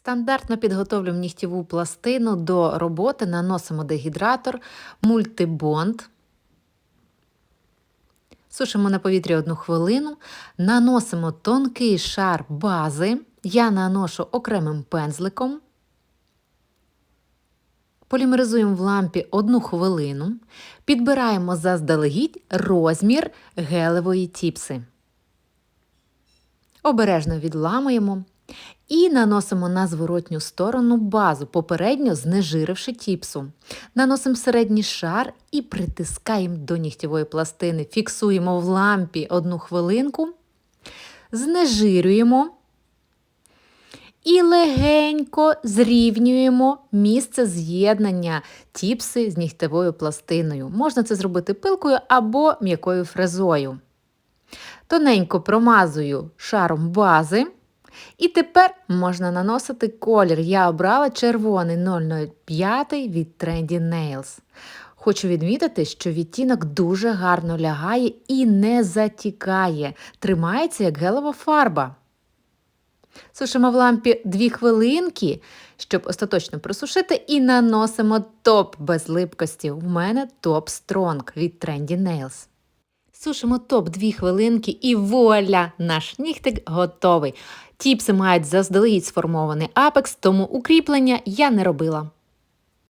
Стандартно підготовлю нігтєву пластину до роботи, наносимо дегідратор, мультибонд. Сушимо на повітрі одну хвилину, наносимо тонкий шар бази. Я наношу окремим пензликом. Полімеризуємо в лампі одну хвилину, підбираємо заздалегідь розмір гелевої тіпси. Обережно відламуємо і наносимо на зворотню сторону базу, попередньо знежиривши тіпсу. Наносимо середній шар і притискаємо до нігтєвої пластини. Фіксуємо в лампі одну хвилинку, знежирюємо. І легенько зрівнюємо місце з'єднання тіпси з нігтевою пластиною. Можна це зробити пилкою або м'якою фрезою. Тоненько промазую шаром бази. І тепер можна наносити колір. Я обрала червоний 005 від Trendy Nails. Хочу відмітити, що відтінок дуже гарно лягає і не затікає. Тримається як гелова фарба. Сушимо в лампі 2 хвилинки, щоб остаточно просушити, і наносимо топ без липкості. У мене топ Strong від Trendy Nails. Сушимо топ 2 хвилинки і вуаля! Наш нігтик готовий. Тіпси мають заздалегідь сформований апекс, тому укріплення я не робила.